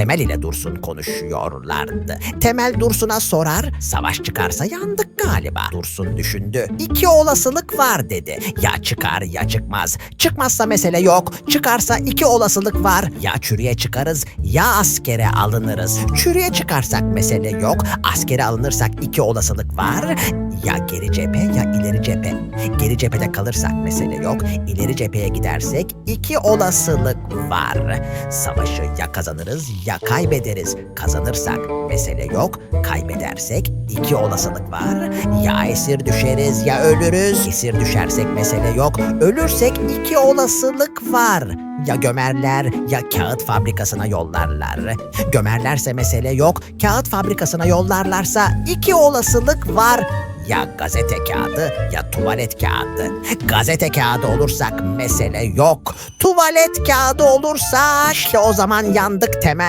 Temel ile Dursun konuşuyorlardı. Temel Dursun'a sorar, savaş çıkarsa yandık galiba. Dursun düşündü. İki olasılık var dedi. Ya çıkar ya çıkmaz. Çıkmazsa mesele yok. Çıkarsa iki olasılık var. Ya çürüye çıkarız ya askere alınırız. Çürüye çıkarsak mesele yok. Askere alınırsak iki olasılık var. Ya geri cephe ya ileri cephe. Geri cephede kalırsak mesele yok. İleri cepheye gidersek iki olasılık var. Savaşı ya kazanırız ya kaybederiz. Kazanırsak mesele yok. Kaybedersek iki olasılık var. Ya esir düşeriz ya ölürüz. Esir düşersek mesele yok. Ölürsek iki olasılık var. Ya gömerler ya kağıt fabrikasına yollarlar. Gömerlerse mesele yok. Kağıt fabrikasına yollarlarsa iki olasılık var. Ya gazete kağıdı ya tuvalet kağıdı. Gazete kağıdı olursak mesele yok. Tuvalet kağıdı olursak o zaman yandık temel